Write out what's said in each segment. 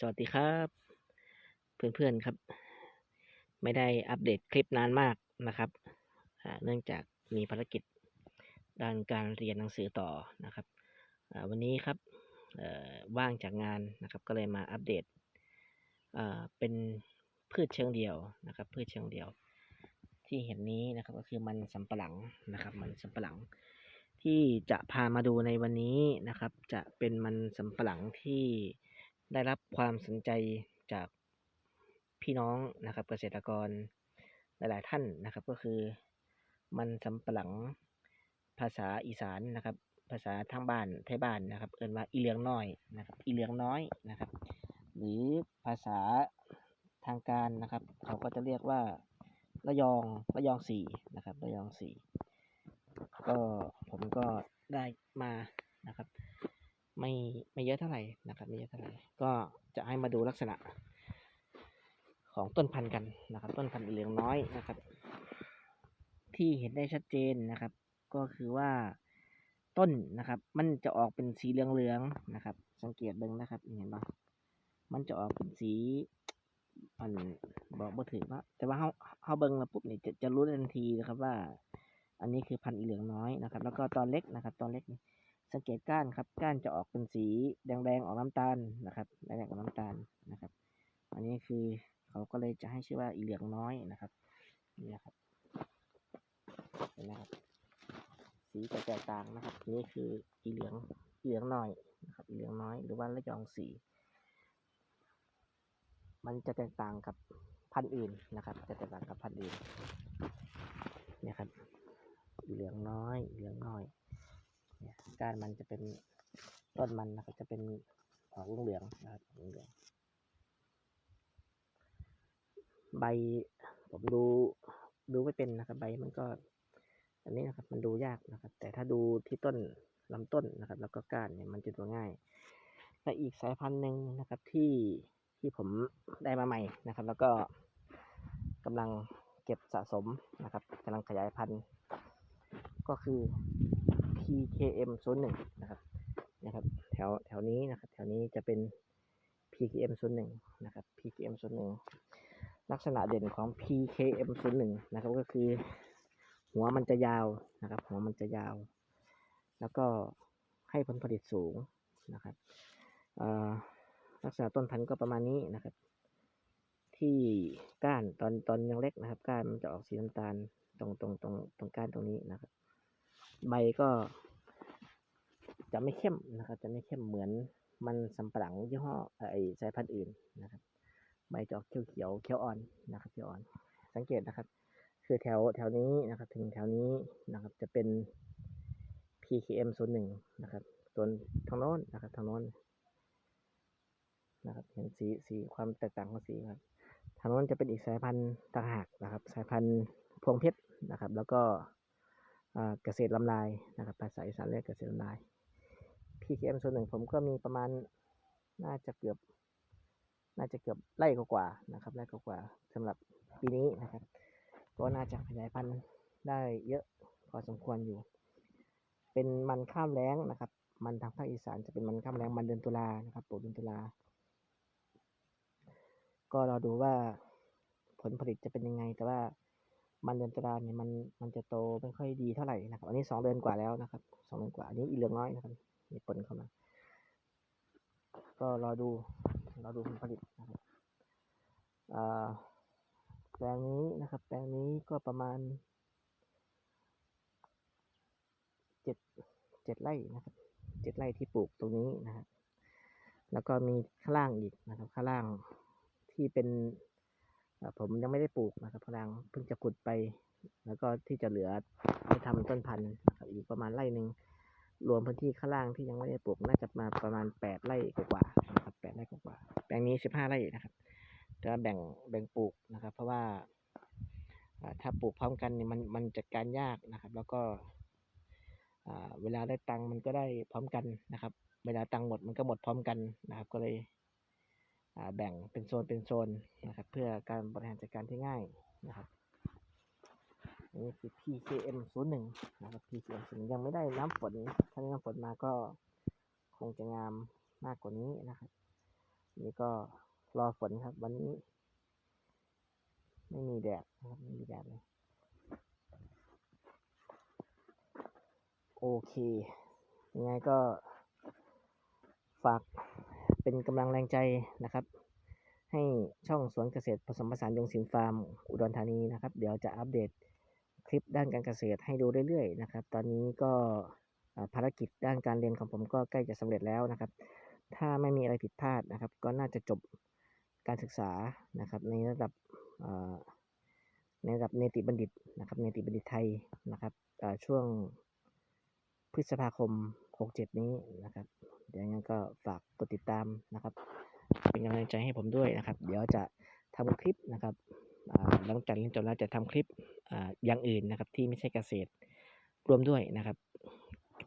สวัสดีครับ เพื่อนๆครับ ไม่ได้อัปเดตคลิปนานมากนะครับเนื่องจากมีภารกิจด้านการเรียนหนังสือต่อนะครับวันนี้ครับว่างจากงานนะครับ ก็เลยมาอัปเดตเป็นพืชเชิงเดียวนะครับ พืชเชิงเดียว ที่เห็นนี้นะครับก็คือมันสำปะหลังนะครับ มันสำปะหลังที่จะพามาดูในวันนี้นะครับ จะเป็นมันสำปะหลังที่ ได้รับความสนใจจากพี่น้องนะครับ เกษตรกรหลาย ๆ ท่านนะครับ ก็คือมันสำปะหลังภาษาอีสานนะครับ ภาษาทางบ้านไทยบ้านนะครับ เอิ้นว่าอีเลืองน้อยนะครับ อีเลืองน้อยนะครับ หรือภาษาทางการนะครับ เขาก็จะเรียกว่าระยองระยองสี่นะครับระยองสี่ก็ผมก็ได้มานะครับ ไม่ไม่เยอะเท่าไหร่นะครับไม่เยอะเท่าไหร่ก็จะให้มาดูลักษณะของต้นพันธุ์กันนะครับ ต้นพันธุ์อีเหลืองน้อยนะครับ ที่เห็นได้ชัดเจนนะครับ ก็คือว่าต้นนะครับ มันจะออกเป็นสีเหลืองๆนะครับ สังเกตเบิ่งนะครับเห็นปะมันจะออกเป็นสีอันบอกบ่ถือว่าแต่ว่าเฮาเฮาเบิ่งแล้วปุ๊บเนี่ยจะจะรู้ทันทีนะครับว่า อันนี้คือพันธุ์อีเหลืองน้อยนะครับ แล้วก็ตอนเล็กนะครับ ตอนเล็กนี่ สังเกตก้านครับก้านจะออกเป็นสีแดงๆออกน้ำตาลนะครับแดงๆออกน้ำตาลนะครับ อันนี้คือเขาก็เลยจะให้ชื่อว่าอีเหลืองน้อยนะครับนี่นะครับเห็นไหมครับสีจะแตกต่างนะครับ นี่คืออีเหลืองอีเหลืองน้อยนะครับอีเหลืองน้อยหรือว่าระยองสีมันจะแตกต่างกับพันธุ์อื่นนะครับ จะแตกต่างกับพันธุ์อื่นเนี่ยครับอีเหลืองน้อยเหลืองน้อย ก้านมันจะเป็นต้นมันนะครับจะเป็นออกเหลืองนะครับเหลืองใบผมดูดูไม่เป็นนะครับ ใบมันก็ อันนี้นะครับ มันดูยากนะครับ แต่ถ้าดูที่ต้นลำต้นนะครับ แล้วก็ก้านเนี่ยมันจะดูง่ายและอีกสายพันธุ์หนึ่งนะครับที่ที่ผมได้มาใหม่นะครับ แล้วก็กำลังเก็บสะสมนะครับกำลังขยายพันธุ์ ก็คือ PKM 0 1 นะครับนะครับ แถวแถวนี้นะครับ แถวนี้จะเป็น PKM 0 1 นะครับ PKM 0 1 ลักษณะเด่นของ PKM 0 1 นะครับก็คือ หัวมันจะยาวนะครับ หัวมันจะยาว แล้วก็ให้ผลผลิตสูงนะครับลักษณะต้นพันธุ์ก็ประมาณนี้นะครับ ที่ก้านตอนตอนยังเล็กนะครับ ก้านมันจะออกสีน้ำตาลตรงตรงตรงตรงก้านตรงนี้นะครับ ใบก็จะไม่เข้มนะครับ จะไม่เข้มเหมือนมันสำปะหลังยี่ห้อไอสายพันธุ์อื่นนะครับ ใบจะออกเขียวเขียวเขียวอ่อนนะครับเขียวอ่อน สังเกตนะครับ คือแถวแถวนี้นะครับ ถึงแถวนี้นะครับ จะเป็น PKM 0 1นหนึ่งนะครับส่วนทางโน้นนะครับทางโน้นนะครับ เห็นสีสีความแตกต่างของสีครับ ทางโน้นจะเป็นอีกสายพันธุ์ต่างหากนะครับ สายพันธุ์พวงเพชรนะครับ แล้วก็ เกษตรลำลายนะครับภาษาอีสานเรียกเกษตรลำลาย PKM ส่วนหนึ่งผมก็มีประมาณน่าจะเกือบ น่าจะเกือบไร่กว่านะครับไร่กว่าสำหรับปีนี้นะครับ ก็น่าจะขยายพันธุ์ได้เยอะพอสมควรอยู่ เป็นมันข้ามแล้งนะครับ มันทางภาคอีสานจะเป็นมันข้ามแล้งมันเดือนตุลานะครับปลูกเดือนตุลาก็รอดูว่าผลผลิตจะเป็นยังไงแต่ว่า มันเดือนตุลาเนี่ยมันมันจะโตไม่ค่อยดีเท่าไหร่นะครับ อันนี้สองเดือนกว่าแล้วนะครับสองเดือนกว่า อันนี้อีเหลืองน้อยนะครับ มีผลเข้ามา ก็รอดูรอดูผลผลิตนะครับแปลงนี้นะครับ แปลงนี้ก็ประมาณเจ็ดเจ็ดไร่นะครับเจ็ดไร่ที่ปลูกตรงนี้นะครับ แล้วก็มีข้างล่างอีกนะครับ ข้างล่างที่เป็น ผมยังไม่ได้ปลูกนะครับข้างล่างเพิ่งจะขุดไป แล้วก็ที่จะเหลือให้ทำต้นพันธุ์อีกประมาณไร่หนึ่งรวมพื้นที่ข้างล่างที่ยังไม่ได้ปลูกน่าจะมาประมาณแปดไร่กว่านะครับแปดไร่กว่าแปลงนี้สิบห้าไร่นะครับจะแบ่งแบ่งปลูกนะครับ เพราะว่าถ้าปลูกพร้อมกันเนี่ยมันมันจัดการยากนะครับ แล้วก็เวลาได้ตังค์มันก็ได้พร้อมกันนะครับ เวลาตังค์หมดมันก็หมดพร้อมกันนะครับ ก็เลย แบ่งเป็นโซนเป็นโซนนะครับ เพื่อการบริหารจัดการที่ง่ายนะครับนนี่คือ PKM 0 1นะครับ PKM 0 1ยังไม่ได้น้ำฝน ถ้าได้น้ำฝนมาก็คงจะงามมากกว่านี้นะครับ นี่ก็รอฝนครับ วันนี้ ไม่มีแดดนะครับไม่มีแดดเลยโอเคยังไงก็ฝาก เป็นกำลังแรงใจนะครับ ให้ช่องสวนเกษตรผสมผสานยงศิลป์ฟาร์มอุดรธานีนะครับ เดี๋ยวจะอัปเดตคลิปด้านการเกษตรให้ดูเรื่อยๆนะครับ ตอนนี้ก็ภารกิจด้านการเรียนของผมก็ใกล้จะสำเร็จแล้วนะครับ ถ้าไม่มีอะไรผิดพลาดนะครับ ก็น่าจะจบการศึกษานะครับ ในระดับในระดับเนติบัณฑิตนะครับเนติบัณฑิตไทยนะครับช่วงพฤษภาคม 67 นี้นะครับเดี๋ยวงั้นก็ฝากกดติดตามนะครับ เป็นกำลังใจให้ผมด้วยนะครับ เดี๋ยวจะทำคลิปนะครับหลังจากเรียนจบแล้วจะทำคลิปออย่างอื่นนะครับ ที่ไม่ใช่เกษตรรวมด้วยนะครับ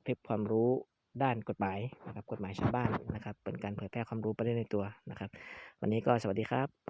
คลิปความรู้ด้านกฎหมายนะครับ กฎหมายชาวบ้านนะครับ เป็นการเผยแพร่ความรู้ไปได้ในตัวนะครับ วันนี้ก็สวัสดีครับ